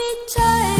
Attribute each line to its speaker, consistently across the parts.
Speaker 1: me tired.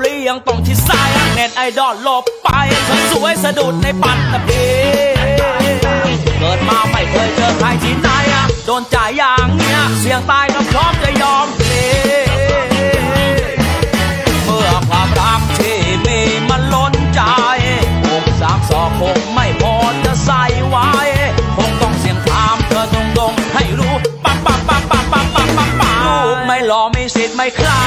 Speaker 1: เรียังต้องชิดซ้ายเน็ตไอดอลหลบไปฉันสวยสะดุดในปัตตพีเกิดมาไม่เคยเจอใครที่ไหนอะโดนใจอย่างเนี้ยเสียงตายก็พร้อมจะยอมเพลเมื่อความรักที่มีมันล้นใจหกสามสอกคงไม่พอจะใส่ไว้คงต้องเสียงถามเธอตรงๆให้รู้ปั๊บปั๊บปั๊บปั๊บปั๊บปั๊บปั๊บลูกไม่หล่อไม่สิทธิ์ไม่คลา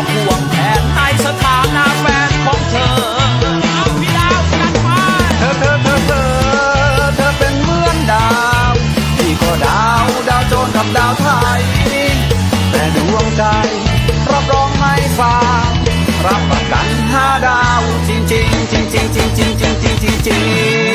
Speaker 1: อกจะขอควงแขนในสถานะแฟนของเธอเอาพี่ดาวกันไป
Speaker 2: เธอเธอเธอเธอเธอเป็นเหมือนดาวพี่ก็ดาวดาวโจรกับดาวไทย แต่ดวงใจรับรองไม่ฟางรับประกันห้าดาวจริงจริงจริงจริงจริงจริงจริงจริง